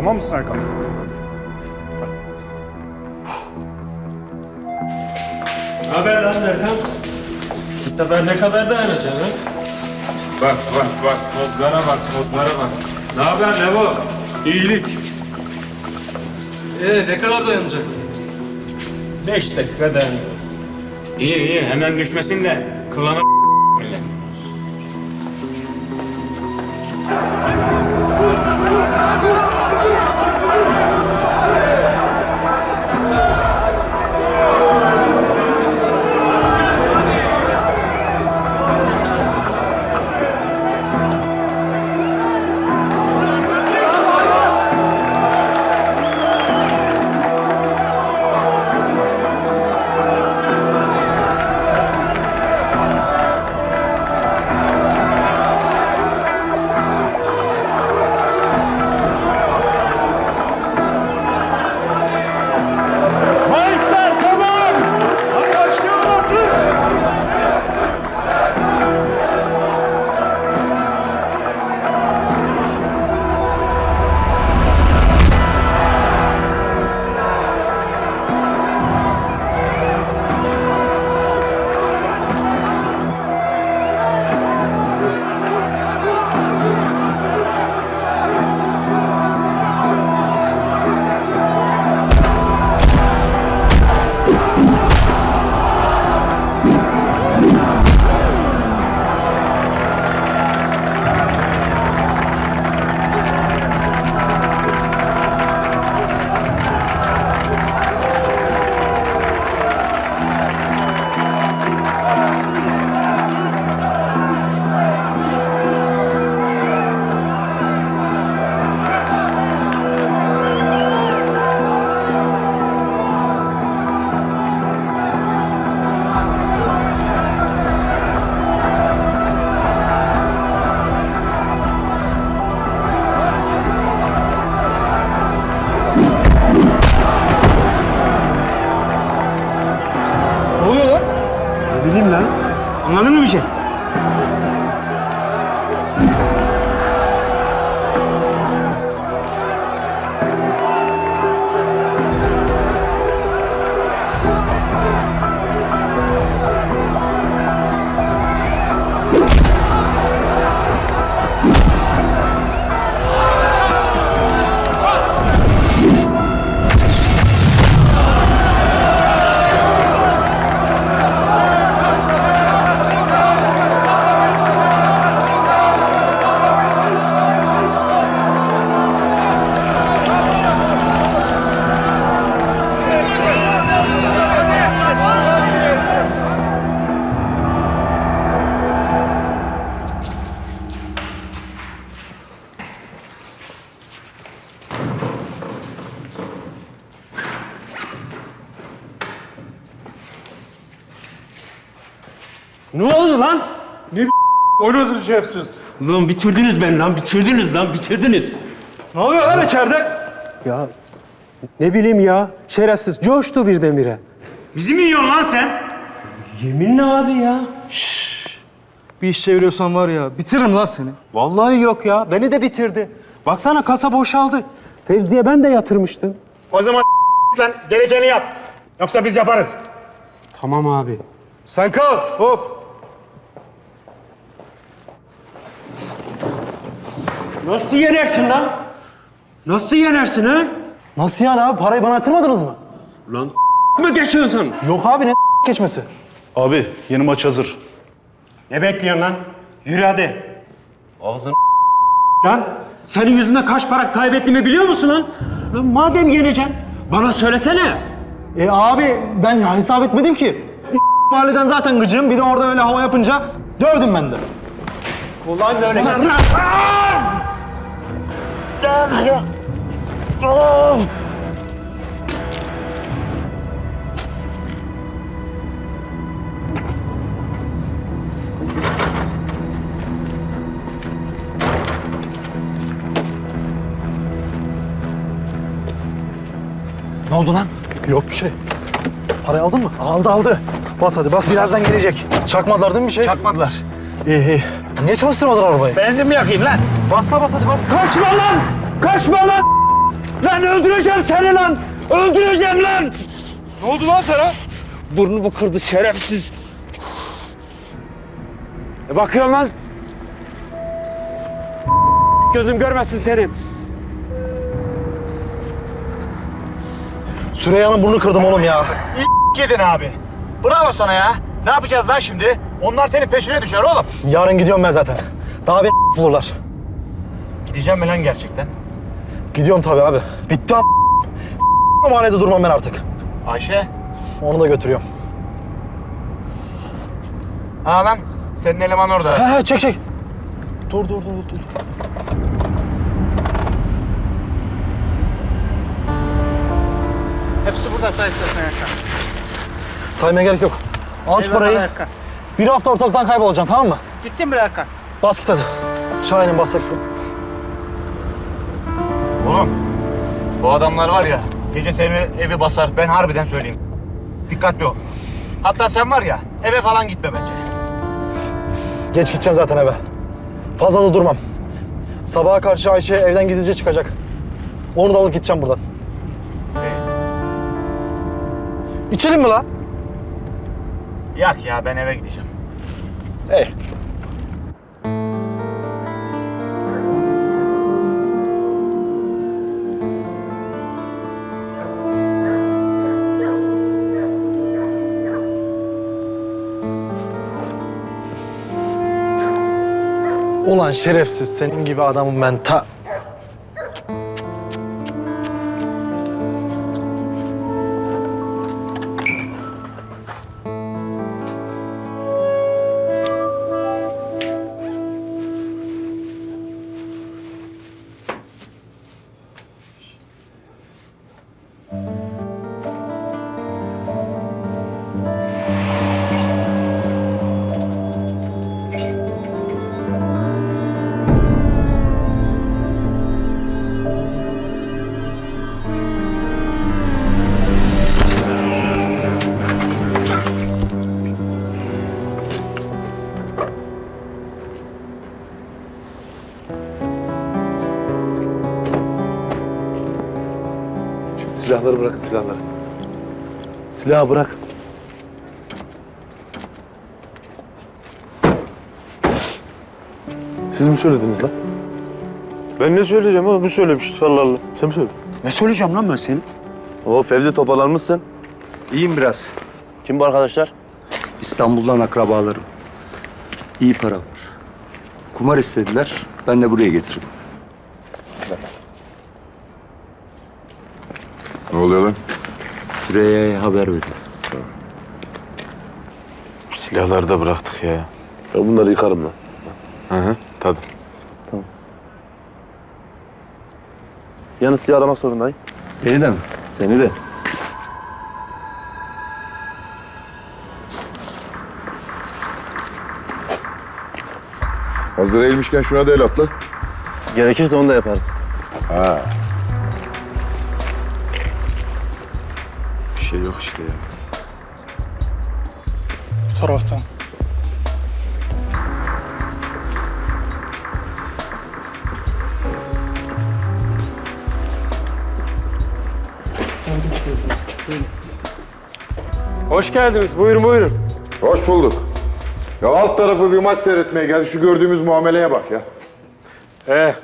Tamam mı Serkan? Ne haber lan Serkan? Bu sefer ne kadar dayanacaksın ha? Bak bak bak pozlara bak pozlara bak. Ne haber Levo? İyilik. Ee ne kadar dayanacak? Beş dakika dayanıyor. İyi iyi hemen düşmesin de kıllanıp Ne oldu lan? Oynadınız şerefsiz. Lan bitirdiniz beni lan, bitirdiniz lan, bitirdiniz. Ne oluyor lan içeride? Ya ne bileyim ya. Şerefsiz coştu birdenbire. Bizi mi yiyorsun lan sen? Yeminle abi ya. Bir iş çeviriyorsan var ya bitiririm lan seni. Vallahi yok ya. Beni de bitirdi. Baksana kasa boşaldı. Fevzi'ye ben de yatırmıştım. O zaman lan gerekeni yap. Yoksa biz yaparız. Tamam abi. Sen kal hop. Nasıl yenersin lan? Nasıl yenersin ha? Nasıl yani abi? Parayı bana yatırmadınız mı? Lan mı geçiyorsun? Yok abi ne geçmesi? Abi yeni maç hazır. Ne bekliyorsun lan? Yürü hadi. Ağzını lan. Senin yüzünden kaç para kaybettiğimi biliyor musun lan? Lan madem yeneceksin, bana söylesene. E abi ben ya hesap etmedim ki. Mahalleden zaten gıcığım. Bir de orada öyle hava yapınca dövdüm ben de. Ulan böyle. Ne oldu lan? Yok bir şey. Parayı aldın mı? Aldı aldı. Bas hadi bas. Birazdan gelecek. Çakmadılar değil mi bir şey? Çakmadılar. İyi iyi. Niye çalıştırmadılar arabayı? Benzin mi yakayım lan? Bas da bas hadi bas. Kaçma lan! Kaçma lan! öldüreceğim seni lan! Öldüreceğim lan! Ne oldu lan sana? Burnumu kırdı şerefsiz. E bakıyorsun lan. Gözüm görmesin seni. Süreyya'nın burnunu kırdım oğlum ya. Gidin abi. Bravo sana ya. Ne yapacağız lan şimdi? Onlar senin peşine düşer oğlum. Yarın gidiyorum ben zaten. Daha beni bulurlar. Gideceğim mi lan gerçekten? Gidiyorum tabii abi. Bitti am. mahallede durmam ben artık. Ayşe. Onu da götürüyorum. Ha lan. Senin eleman orada. He he çek çek. Dur dur dur dur. dur. Hepsi burada say istersen Erkan. Saymaya gerek yok. Al şu Eyvallah parayı. Erkan. Bir hafta ortalıktan kaybolacaksın tamam mı? Gittin mi Erkan? Bas git hadi. Şahin'in bas hadi. Oğlum. Bu adamlar var ya. Gece seni evi basar. Ben harbiden söyleyeyim. Dikkatli ol. Hatta sen var ya eve falan gitme bence. Geç gideceğim zaten eve. Fazla da durmam. Sabaha karşı Ayşe evden gizlice çıkacak. Onu da alıp gideceğim buradan. İçelim mi la? Yak ya ben eve gideceğim. Ey. Ulan şerefsiz senin gibi adamım ben ta... Silahları bırakın silahları. Silahı bırak. Siz mi söylediniz lan? Ben ne söyleyeceğim oğlum? Bu söylemiş. Allah Allah. Sen mi söyledin? Ne söyleyeceğim lan ben senin? O Fevzi toparlanmışsın. İyiyim biraz. Kim bu arkadaşlar? İstanbul'dan akrabalarım. İyi para var. Kumar istediler. Ben de buraya getirdim. Oluyor lan? Süreyya'ya haber verin. Silahları da bıraktık ya. Ben bunları yıkarım lan. Hı hı. Tabii. Yalnız sizi aramak zorundayım. Beni de mi? Seni de. Hazır eğilmişken şuna da el atla. Gerekirse onu da yaparız. Bir şey yok işte ya. Bu taraftan. Hoş geldiniz. Buyurun buyurun. Hoş bulduk. Ya alt tarafı bir maç seyretmeye geldi. Şu gördüğümüz muameleye bak ya. Ee,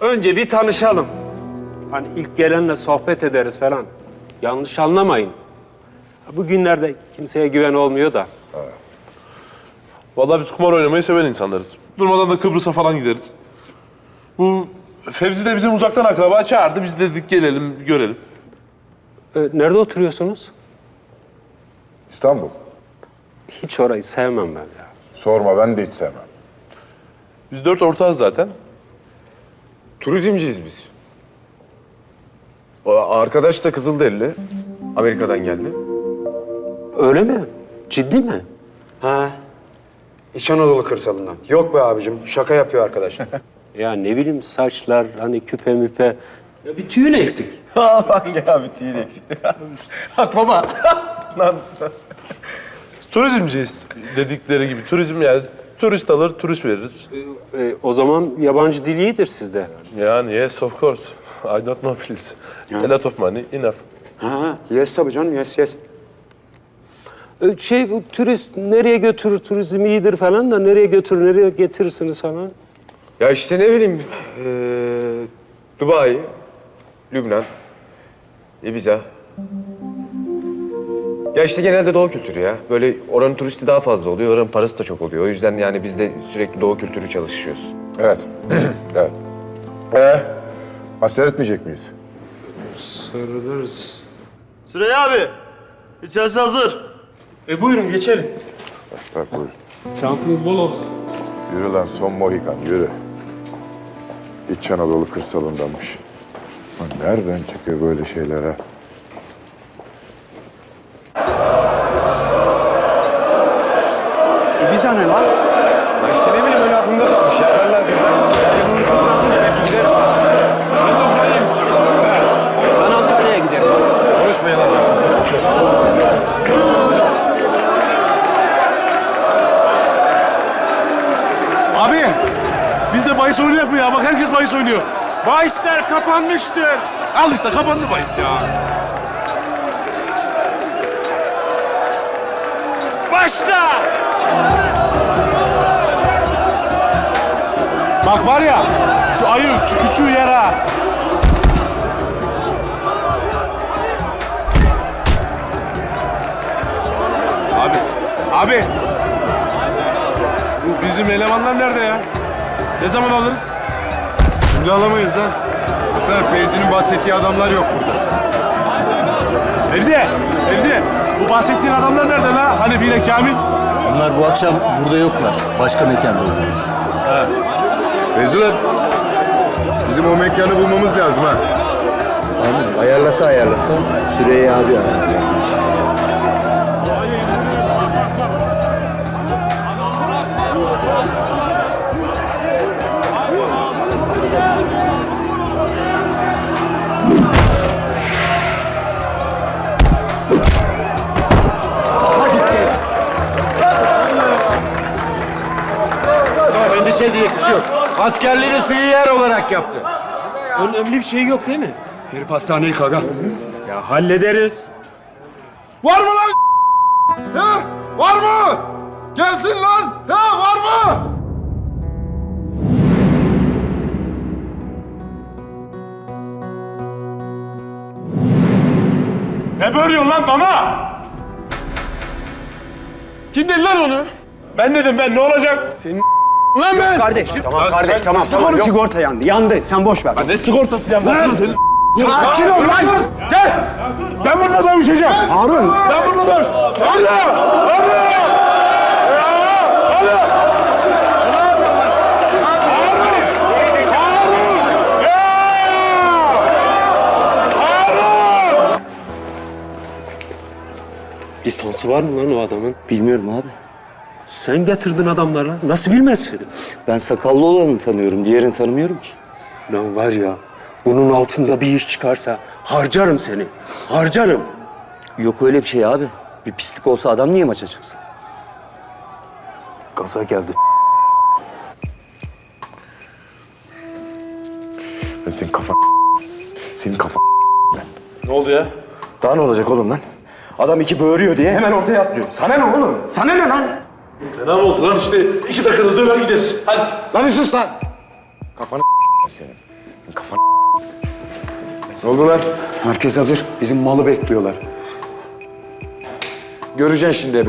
önce bir tanışalım. Hani ilk gelenle sohbet ederiz falan. Yanlış anlamayın. Bugünlerde kimseye güven olmuyor da. Vallahi biz kumar oynamayı seven insanlarız. Durmadan da Kıbrıs'a falan gideriz. Bu Fevzi de bizim uzaktan akraba çağırdı. Biz dedik gelelim, görelim. Ee, nerede oturuyorsunuz? İstanbul. Hiç orayı sevmem ben ya. Sorma ben de hiç sevmem. Biz dört ortağız zaten. Turizmciyiz biz. O arkadaş da Kızılderili. Amerika'dan geldi. Öyle mi? Ciddi mi? Ha. İç Anadolu kırsalından. Yok be abicim. Şaka yapıyor arkadaş. Ya ne bileyim saçlar, hani küpe müpe. Ya bir tüyün eksik. Turizmciyiz dedikleri gibi. Turizm yani turist alır, turist veririz. Ee, o zaman yabancı dil iyidir sizde. Yani yes of course. I don't know please. A lot of money, enough. Ha, yes tabii canım, yes yes. Şey bu turist nereye götürür, turizm iyidir falan da nereye götürür, nereye getirirsiniz falan. Ya işte ne bileyim, eee, Dubai, Lübnan, Ibiza. Ya işte genelde doğu kültürü ya. Böyle oranın turisti daha fazla oluyor, oranın parası da çok oluyor. O yüzden yani biz de sürekli doğu kültürü çalışıyoruz. Evet. evet. Ee, maç seyretmeyecek miyiz? Sarılırız. Süreyya abi. İçerisi hazır. E buyurun geçelim. Bak buyur. Şansınız bol olsun. Yürü lan son Mohikan yürü. İç Anadolu kırsalındanmış. Lan nereden çıkıyor böyle şeyler ha? Ibiza ne lan? Bahisler kapanmıştır. Al işte kapandı bahis ya. Başla! Bak var ya, şu ayı, şu küçüğü yer ha. Abi, abi. Bu bizim elemanlar nerede ya? Ne zaman alırız? Şimdi alamayız lan. Mesela Feyzi'nin bahsettiği adamlar yok burada. Fevzi, Fevzi. Bu bahsettiğin adamlar nerede la? Hanefi ile Kamil. Onlar bu akşam burada yoklar. Başka mekanda olurlar. Feyzi lan. Bizim o mekanı bulmamız lazım ha. Ayarlasa ayarlasa Süreyya abi ayarlar. Edecek bir şey yok. Askerleri sığ yer olarak yaptı. Önemli bir şey yok değil mi? Herif hastaneyi kaga. Ya hallederiz. Var mı lan? Ha? Var mı? Gelsin lan. Ha var mı? Ne bölüyorsun lan dana? Kim dedi lan onu? Ben dedim ben ne olacak? Senin lan ben. Kardeş, tamam kardeş, tamam tamam. Sigorta yandı, yandı. Sen boş ver. Ne sigortası ya? Lan. Sakin ol lan! Gel. Ben bununla dövüşeceğim. Harun! Ben bununla döv. Hadi. Hadi. Ya, Hadi. Lisansı var mı lan o adamın? Bilmiyorum abi. Sen getirdin adamlarla. Nasıl bilmezsin? Ben sakallı olanı tanıyorum, diğerini tanımıyorum ki. Lan var ya, bunun altında bir iş çıkarsa harcarım seni. Harcarım. Yok öyle bir şey abi. Bir pislik olsa adam niye maça çıksın? Gaza geldi. Ben senin kafan... Senin kafan... Ne oldu ya? Daha ne olacak oğlum lan? Adam iki böğürüyor diye hemen ortaya atlıyor. Sana ne oğlum? Sana ne lan? Fena mı oldu lan işte iki dakikada döver gideriz. Hadi. Lan bir sus lan! Kafanı senin. Kafanı Ne oldu lan? Herkes hazır. Bizim malı bekliyorlar. Göreceksin şimdi ebe.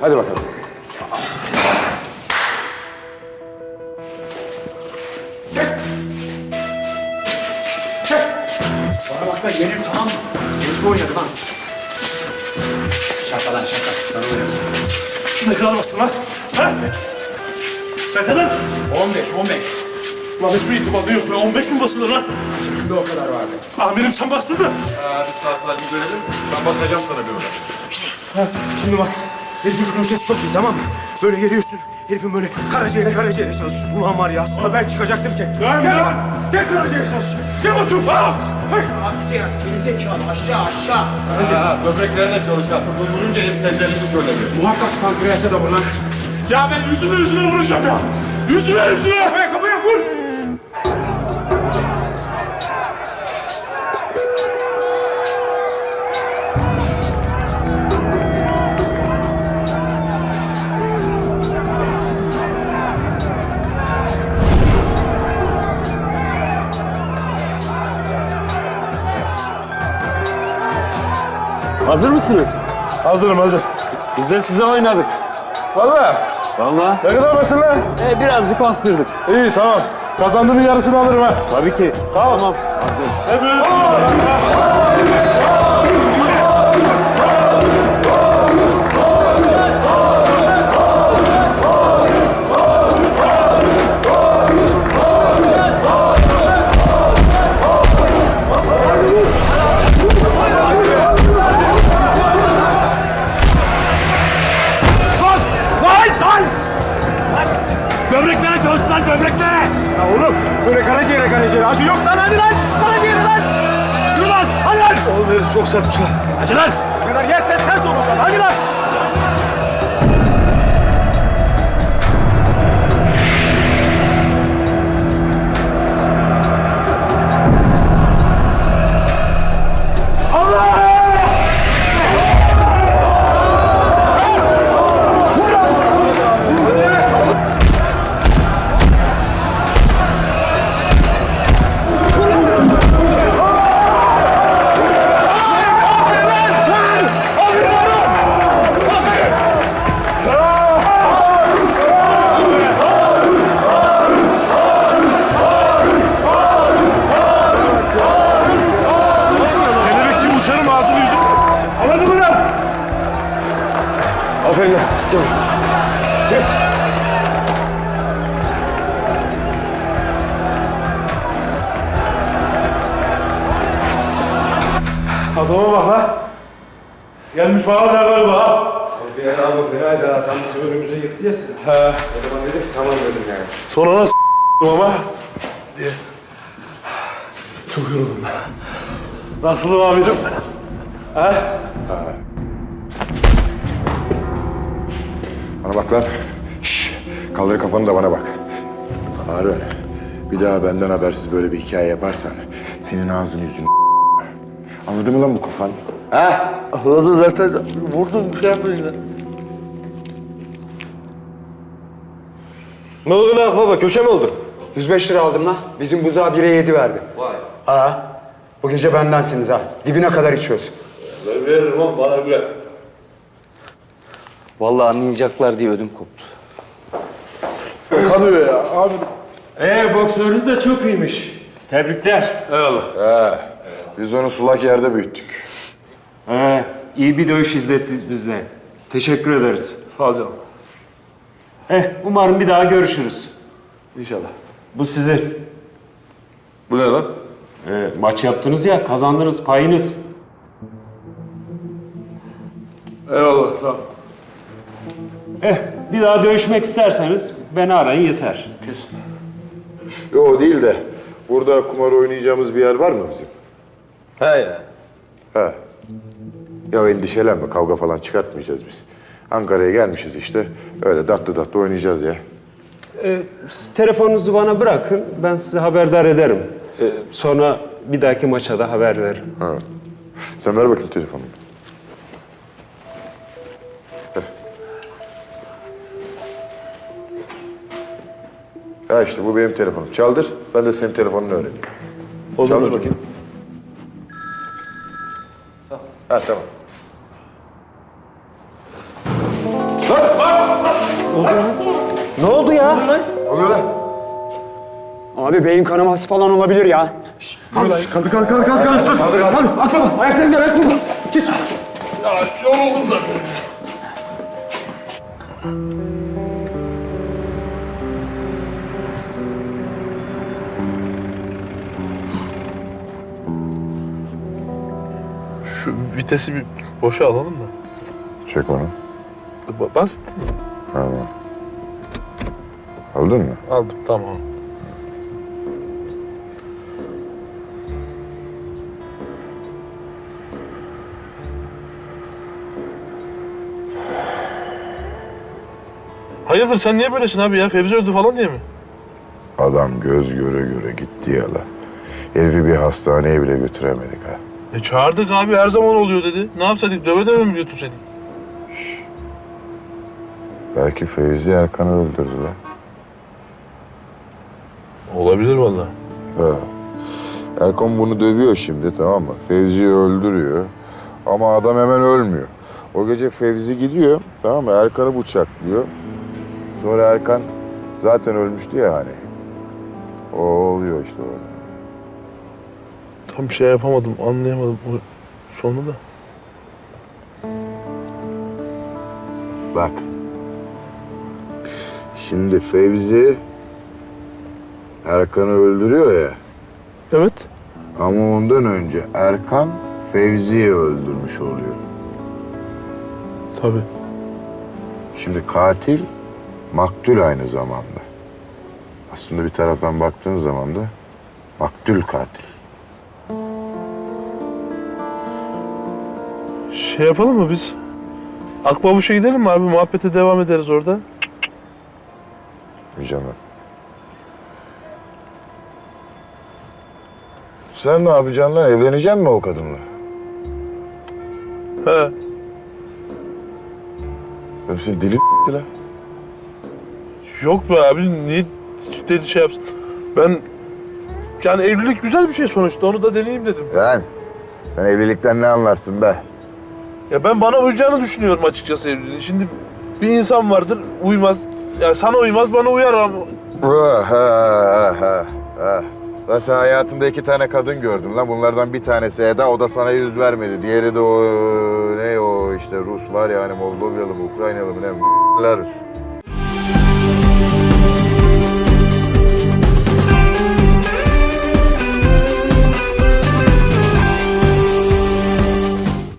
Hadi bakalım. Ne Ha? Ne kadar? 15, 15. Lan hiçbir ihtimalle yok be. 15 mi basılır lan? Şimdi o kadar vardı. Amirim sen bastın mı? Hadi sağ salim görelim. Ben basacağım sana bir orada. Şimdi bak. Herifin projesi çok iyi tamam mı? Böyle geliyorsun. Herifin böyle karaciğere karaciğere çalışıyorsun. Ulan var ya aslında ben çıkacaktım ki. Gel Gel lan. Gel karaciğere çalışıyor. Gel otur. Ha. Hayır. Ha, böbreklerine çalış. Tıfıl vurunca herif sellerini şöyle bir. Muhakkak pankreasa da vur lan. Ya ben yüzüne yüzüne vuracağım ya. Yüzüne yüzüne. Kafaya kafaya vur. Hazır mısınız? Hazırım hazır. Biz de size oynadık. Vallahi. Valla. Vallahi. Ne kadar basın lan? E, birazcık bastırdık. İyi tamam. Kazandığımın yarısını alırım ha. Tabii ki. Tamam. Böbreklere Lan. Hadi lan. Sonra nasıl ama diye. Çok yoruldum ben. Nasılım amirim? He? Bana bak lan. Şş, kaldır kafanı da bana bak. Harun, bir daha benden habersiz böyle bir hikaye yaparsan senin ağzını yüzünü Anladın mı lan bu kafan? Ha? Anladım zaten. Vurdun bir şey yapmayın lan. Ne oldu lan baba? Köşe mi oldu? 105 lira aldım lan. Bizim buzağa 1'e 7 verdi. Vay. Ha. Bu gece bendensiniz ha. Dibine kadar içiyoruz. Ben veririm oğlum bana güven. Vallahi anlayacaklar diye ödüm koptu. Kanıyor ya abi. Ee boksörünüz de çok iyiymiş. Tebrikler. Eyvallah. He. Biz onu sulak yerde büyüttük. Ee, iyi bir dövüş izlettiniz bize. Teşekkür ederiz. Sağ ol canım. Eh, umarım bir daha görüşürüz. İnşallah. Bu sizin. Bu ne lan? Ee, maç yaptınız ya, kazandınız payınız. Eyvallah sağ ol. Eh, bir daha dövüşmek isterseniz beni arayın yeter. Yo değil de burada kumar oynayacağımız bir yer var mı bizim? He ya. He. Ya endişelenme kavga falan çıkartmayacağız biz. Ankara'ya gelmişiz işte. Öyle tatlı tatlı oynayacağız ya. Ee, siz telefonunuzu bana bırakın, ben sizi haberdar ederim. Ee, sonra bir dahaki maça da haber veririm. Ha. Sen ver bakayım telefonunu. Ver. Ha işte bu benim telefonum. Çaldır. Ben de senin telefonunu öğreneyim. Çaldır bakayım. Ha tamam. Abi beyin kanaması falan olabilir ya. Kalk kalk kalk kalk kalk. kalk. Kaldır kaldır. Ayaklarını ayak vurun. Geç. Ya yoruldum zaten. Şu vitesi bir boşa alalım da. Çek onu. Ba- Bas. Ha. Aldın mı? Aldım tamam. Hayırdır sen niye böylesin abi ya? Fevzi öldü falan diye mi? Adam göz göre göre gitti ya la. Herifi bir hastaneye bile götüremedik ha. E çağırdık abi her zaman oluyor dedi. Ne yapsaydık döve döve mi götürseydik? Belki Fevzi Erkan'ı öldürdüler. Olabilir vallahi. Ha. Erkan bunu dövüyor şimdi tamam mı? Fevzi'yi öldürüyor. Ama adam hemen ölmüyor. O gece Fevzi gidiyor, tamam mı? Erkan'ı bıçaklıyor. Sonra Erkan zaten ölmüştü ya hani. O oluyor işte orada. Tam bir şey yapamadım, anlayamadım o sonu da. Bak. Şimdi Fevzi Erkan'ı öldürüyor ya. Evet. Ama ondan önce Erkan Fevzi'yi öldürmüş oluyor. Tabii. Şimdi katil maktul aynı zamanda. Aslında bir taraftan baktığın zaman da maktul katil. Şey yapalım mı biz? Akbabuş'a gidelim mi abi? Muhabbete devam ederiz orada. Canım. Sen ne yapacaksın lan? Evleneceksin mi o kadınla? He. Senin dilin lan. Yok be abi niye deli şey yapsın? Ben yani evlilik güzel bir şey sonuçta onu da deneyeyim dedim. Yani sen evlilikten ne anlarsın be? Ya ben bana uyacağını düşünüyorum açıkçası evliliğin. Şimdi bir insan vardır uymaz. Ya sana uymaz bana uyar ama. Ha, ha, ha, ha. Lan sen hayatında iki tane kadın gördün lan. Bunlardan bir tanesi Eda, o da sana yüz vermedi. Diğeri de o ne o işte Rus var ya hani Moldovyalı mı, Ukraynalı mı ne? Rus.